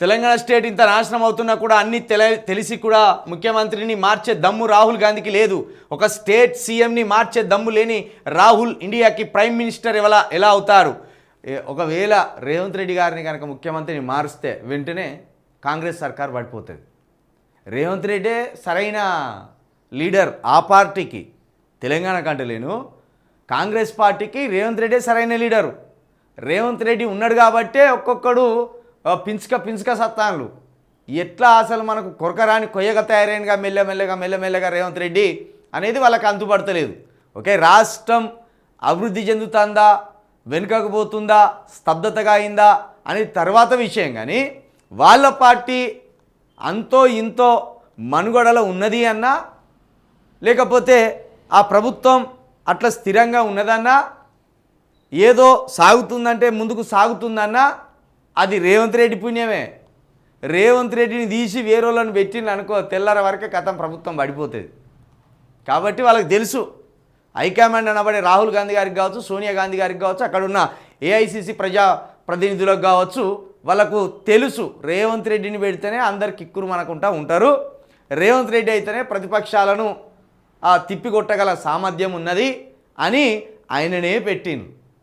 Telangana state ఇంత నాశనం అవుతున్నా కూడా అన్ని తెల తెలిసి కూడా ముఖ్యమంత్రిని మార్చే దమ్ము రాహుల్ గాంధీకి లేదు. ఒక స్టేట్ సీఎంని మార్చే దమ్ము లేని రాహుల్ ఇండియాకి ప్రైమ్ మినిస్టర్ ఎలా ఎలా అవుతారు? ఒకవేళ రేవంత్ రెడ్డి గారిని కనుక ముఖ్యమంత్రిని మారుస్తే వెంటనే కాంగ్రెస్ సర్కార్ పడిపోతుంది. రేవంత్ రెడ్డే సరైన లీడర్ ఆ పార్టీకి తెలంగాణ కంటే లేను కాంగ్రెస్ పార్టీకి రేవంత్ రెడ్డే సరైన లీడరు. రేవంత్ రెడ్డి ఉన్నాడు కాబట్టే ఒక్కొక్కడు పించుక పించుక సత్తాన్లు. ఎట్లా అసలు మనకు కొరకరాని కొయ్యగా తయారైనగా మెల్లమెల్లగా మెల్లమెల్లగా రేవంత్ రెడ్డి అనేది వాళ్ళకి అంతుపడతలేదు. ఓకే రాష్ట్రం అభివృద్ధి చెందుతుందా వెనుకకు పోతుందా స్తబ్దతగా అయిందా అనేది తర్వాత విషయం కానీ వాళ్ళ పార్టీ అంతో ఇంతో మనుగడలో ఉన్నది అన్నా లేకపోతే ఆ ప్రభుత్వం అట్లా స్థిరంగా ఉన్నదన్నా ఏదో సాగుతుందంటే ముందుకు సాగుతుందన్నా అది రేవంత్ రెడ్డి పుణ్యమే. రేవంత్ రెడ్డిని తీసి వేరేళ్ళని పెట్టిన అనుకో తెల్లర వరకే కథం ప్రభుత్వం పడిపోతుంది. కాబట్టి వాళ్ళకి తెలుసు. హైకమాండ్ అనబడే రాహుల్ గాంధీ గారికి కావచ్చు సోనియా గాంధీ గారికి కావచ్చు అక్కడ ఉన్న ఏఐసిసి ప్రజా ప్రతినిధులకు కావచ్చు వాళ్ళకు తెలుసు. రేవంత్ రెడ్డిని పెడితేనే అందరు కిక్కురు మనకుంటా ఉంటారు. రేవంత్ రెడ్డి అయితేనే ప్రతిపక్షాలను తిప్పికొట్టగల సామర్థ్యం ఉన్నది అని ఆయననే పెట్టిండు.